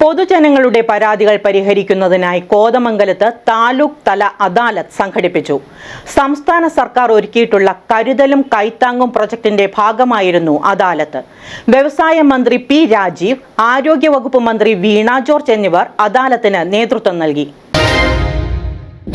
പൊതുജനങ്ങളുടെ പരാതികൾ പരിഹരിക്കുന്നതിനായി കോതമംഗലത്ത് താലൂക്ക് തല അദാലത്ത് സംഘടിപ്പിച്ചു. സംസ്ഥാന സർക്കാർ ഒരുക്കിയിട്ടുള്ള കരുതലും കൈത്താങ്ങും പ്രൊജക്ടിന്റെ ഭാഗമായിരുന്നു അദാലത്ത്. വ്യവസായ മന്ത്രി പി രാജീവ് ആരോഗ്യവകുപ്പ് മന്ത്രി വീണ ജോർജ് എന്നിവർ അദാലത്തിന് നേതൃത്വം നൽകി.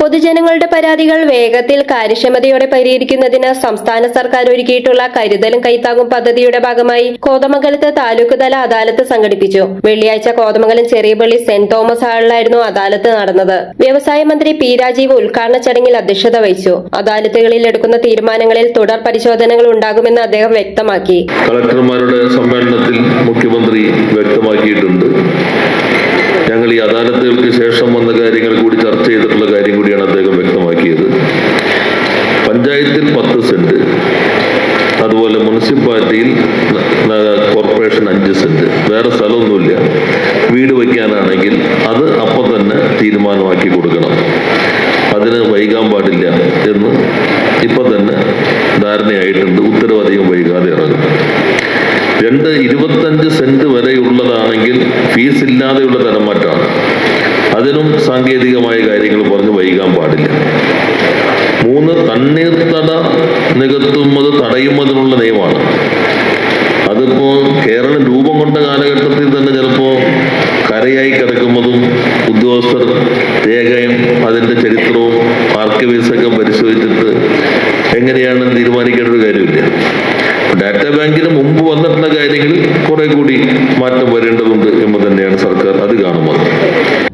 പൊതുജനങ്ങളുടെ പരാതികൾ വേഗത്തിൽ കാര്യക്ഷമതയോടെ പരിഹരിക്കുന്നതിന് സംസ്ഥാന സർക്കാർ ഒരുക്കിയിട്ടുള്ള കരുതലും കൈത്താങ്ങും പദ്ധതിയുടെ ഭാഗമായി കോതമംഗലത്ത് താലൂക്ക് തല അദാലത്ത് സംഘടിപ്പിച്ചു. വെള്ളിയാഴ്ച കോതമംഗലം ചെറിയപള്ളി സെന്റ് തോമസ് ഹാളിലായിരുന്നു അദാലത്ത് നടന്നത്. വ്യവസായ മന്ത്രി പി രാജീവ് ഉദ്ഘാടന ചടങ്ങിൽ അധ്യക്ഷത വഹിച്ചു. അദാലത്തുകളിൽ എടുക്കുന്ന തീരുമാനങ്ങളിൽ തുടർ പരിശോധനകൾ ഉണ്ടാകുമെന്ന് അദ്ദേഹം വ്യക്തമാക്കി. കളക്ടർമാരുടെ സമ്മേളനത്തിൽ മുഖ്യമന്ത്രി വ്യക്തമാക്കിയിട്ടുണ്ട്. ഞങ്ങൾ ഈ അദാലത്തുകൾക്ക് ശേഷം വന്ന വീട് വയ്ക്കാനാണെങ്കിൽ അത് അപ്പം തന്നെ തീരുമാനമാക്കി കൊടുക്കണം. അതിന് വൈകാൻ പാടില്ല എന്ന് ഇപ്പം തന്നെ ധാരണയായിട്ടുണ്ട്. ഉത്തരവധികം വൈകാതെ ഇറങ്ങും. രണ്ട് ഇരുപത്തഞ്ച് സെന്റ് വരെയുള്ളതാണെങ്കിൽ ഫീസ് ഇല്ലാതെയുള്ള തരം മാറ്റാണ് അതിനും സാങ്കേതികമായ കാര്യങ്ങൾ പറഞ്ഞ് വൈകാൻ പാടില്ല. മൂന്ന് തണ്ണീർത്തട നികത്തുന്നത് തടയുന്നതിനുള്ള നിയമമാണ്. കരയായി കിടക്കുന്നതും ഉദ്യോഗസ്ഥർ രേഖയും അതിന്റെ ചരിത്രവും ആർക്കൈവീസൊക്കെ പരിശോധിച്ചിട്ട് എങ്ങനെയാണെന്ന് തീരുമാനിക്കേണ്ട ഒരു കാര്യമില്ല. ഡാറ്റ ബാങ്കിന് മുമ്പ് വന്നിട്ടുള്ള കാര്യങ്ങളിൽ കുറെ കൂടി മാറ്റം വരേണ്ടതുണ്ട് എന്ന് തന്നെയാണ് സർക്കാർ അത് കാണുന്നത്.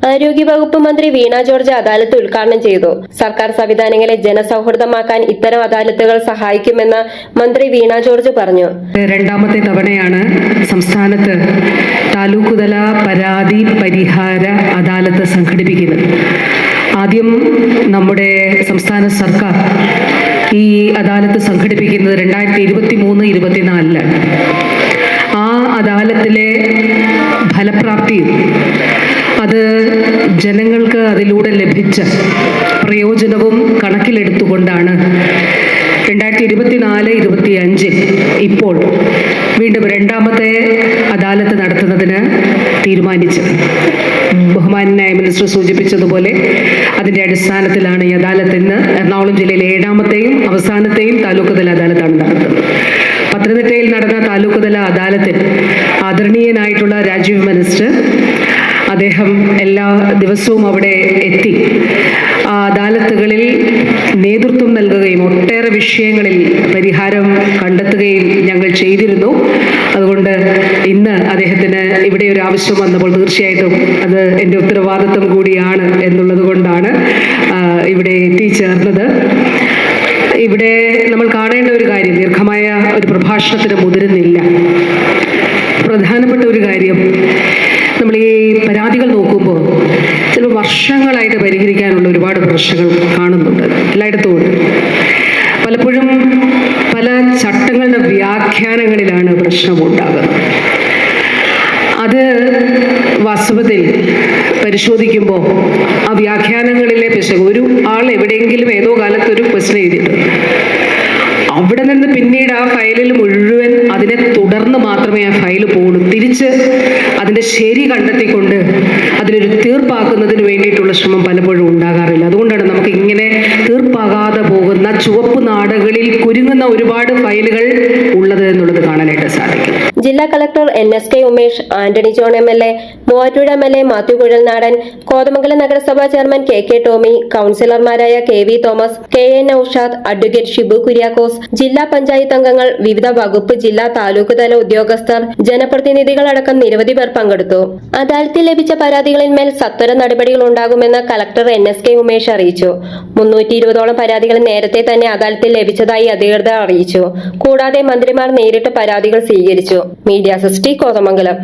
ആരോഗ്യ വകുപ്പ് മന്ത്രി വീണ ജോർജ് അദാലത്ത് ഉദ്ഘാടനം ചെയ്തു. സർക്കാർ സംവിധാനങ്ങളെ ജനസൗഹൃദമാക്കാൻ ഇത്തരം അദാലത്തുകൾ സഹായിക്കുമെന്ന് മന്ത്രി വീണ ജോർജ് പറഞ്ഞു. രണ്ടാമത്തെ തവണയാണ് സംസ്ഥാനത്ത് താലൂക്കുതല പരാതി പരിഹാര അദാലത്ത് സംഘടിപ്പിക്കുന്നത്. ആദ്യം നമ്മുടെ സംസ്ഥാന സർക്കാർ ഈ അദാലത്ത് സംഘടിപ്പിക്കുന്നത് രണ്ടായിരത്തി ഇരുപത്തി മൂന്ന് ഇരുപത്തിനാലിലാണ്. ആ അദാലത്തിലെ ഫലപ്രാപ്തി അത് ജനങ്ങൾക്ക് അതിലൂടെ ലഭിച്ച പ്രയോജനവും കണക്കിലെടുത്തുകൊണ്ടാണ് രണ്ടായിരത്തി ഇരുപത്തിനാല് ഇരുപത്തി അഞ്ചിൽ ഇപ്പോൾ വീണ്ടും രണ്ടാമത്തെ അദാലത്ത് നടത്തുന്നതിന് തീരുമാനിച്ചത്. ബഹുമാനായ മിനിസ്റ്റർ സൂചിപ്പിച്ചതുപോലെ അതിന്റെ അടിസ്ഥാനത്തിലാണ് ഈ അദാലത്ത് ഇന്ന് എറണാകുളം ജില്ലയിലെ ഏഴാമത്തെയും അവസാനത്തെയും താലൂക്ക് തല അദാലത്താണ് നടക്കുന്നത് പത്തനംതിട്ടയിൽ നടന്ന താലൂക്ക് തല അദാലത്തിൽ ആദരണീയനായിട്ടുള്ള രാജീവ് മിനിസ്റ്റർ അദ്ദേഹം എല്ലാ ദിവസവും അവിടെ എത്തി. ആ അദാലത്തുകളിൽ നേതൃത്വം നൽകുകയും ഒട്ടേറെ വിഷയങ്ങളിൽ പരിഹാരം കണ്ടെത്തുകയും ഞങ്ങൾ ചെയ്തിരുന്നു. അതുകൊണ്ട് ഇന്ന് അദ്ദേഹത്തിന് ഇവിടെ ഒരു ആവശ്യം വന്നപ്പോൾ തീർച്ചയായിട്ടും അത് എന്റെ ഉത്തരവാദിത്വം കൂടിയാണ് എന്നുള്ളത് കൊണ്ടാണ് ഇവിടെ എത്തിച്ചേർന്നത്. ഇവിടെ നമ്മൾ കാണേണ്ട ഒരു കാര്യം ദീർഘമായ ഒരു പ്രഭാഷണത്തിന് മുതിരുന്നില്ല. പ്രധാനപ്പെട്ട ഒരു കാര്യം നമ്മൾ ഈ പരാതികൾ നോക്കുമ്പോൾ ചില വർഷങ്ങളായിട്ട് പരിഹരിക്കാനുള്ള ഒരുപാട് പ്രശ്നങ്ങൾ കാണുന്നുണ്ട് എല്ലായിടത്തും ഉണ്ട്. പലപ്പോഴും പല ചട്ടങ്ങളുടെ വ്യാഖ്യാനങ്ങളിലാണ് പ്രശ്നമുണ്ടാകുന്നത് അത് വാസ്തവത്തിൽ പരിശോധിക്കുമ്പോൾ ആ വ്യാഖ്യാനങ്ങളിലെ പിശക് ഒരു ആൾ എവിടെയെങ്കിലും ഏതോ കാലത്ത് ഒരു ക്വസ്റ്റൻ എഴുതിയിട്ടുണ്ട്. അവിടെ നിന്ന് പിന്നീട് ആ ഫയലിൽ മുഴുവൻ അതിനെ തുടർന്ന് മാത്രമേ ആ ഫയൽ പോകുള്ളൂ തിരിച്ച് അതിന്റെ ശരി കണ്ടെത്തിക്കൊണ്ട് അതിനൊരു തീർപ്പാക്കുന്നതിന് വേണ്ടിയിട്ടുള്ള ശ്രമം പലപ്പോഴും ഉണ്ടാകാറില്ല. അതുകൊണ്ടാണ് നമുക്ക് ഇങ്ങനെ തീർപ്പാകാതെ പോകുന്ന ചുവപ്പ് നാടുകളിൽ കുരുങ്ങുന്ന ഒരുപാട് ഫയലുകൾ ഉള്ളത് എന്നുള്ളത് കാണാനായിട്ട് സാധിക്കും ജില്ലാ collector N S K Umesh Antony John M L A Muvattupuzha M L A Mathew Kuzhalnadan Kothamangalam നഗരസഭാ chairman K K Tomy കൌൺസിലർമാരായ K V Thomas K N Noushad advocate Shibu Kuriakose ജില്ലാ പഞ്ചായത്ത് അംഗങ്ങൾ വിവിധ വകുപ്പ് ജില്ലാ താലൂക്ക് തല ഉദ്യോഗസ്ഥർ ജനപ്രതിനിധികൾ അടക്കം നിരവധി പേർ പങ്കെടുത്തു. അദാലത്തിൽ ലഭിച്ച പരാതികളിന്മേൽ സത്വര നടപടികൾ ഉണ്ടാകുമെന്ന് collector N S K Umesh അറിയിച്ചു. മുന്നൂറ്റി ഇരുപതോളം പരാതികൾ നേരത്തെ തന്നെ അദാലത്തിൽ ലഭിച്ചതായി അധികൃതർ അറിയിച്ചു. കൂടാതെ മന്ത്രിമാർ നേരിട്ട് പരാതികൾ സ്വീകരിച്ചു. Media sixty Kothamangalam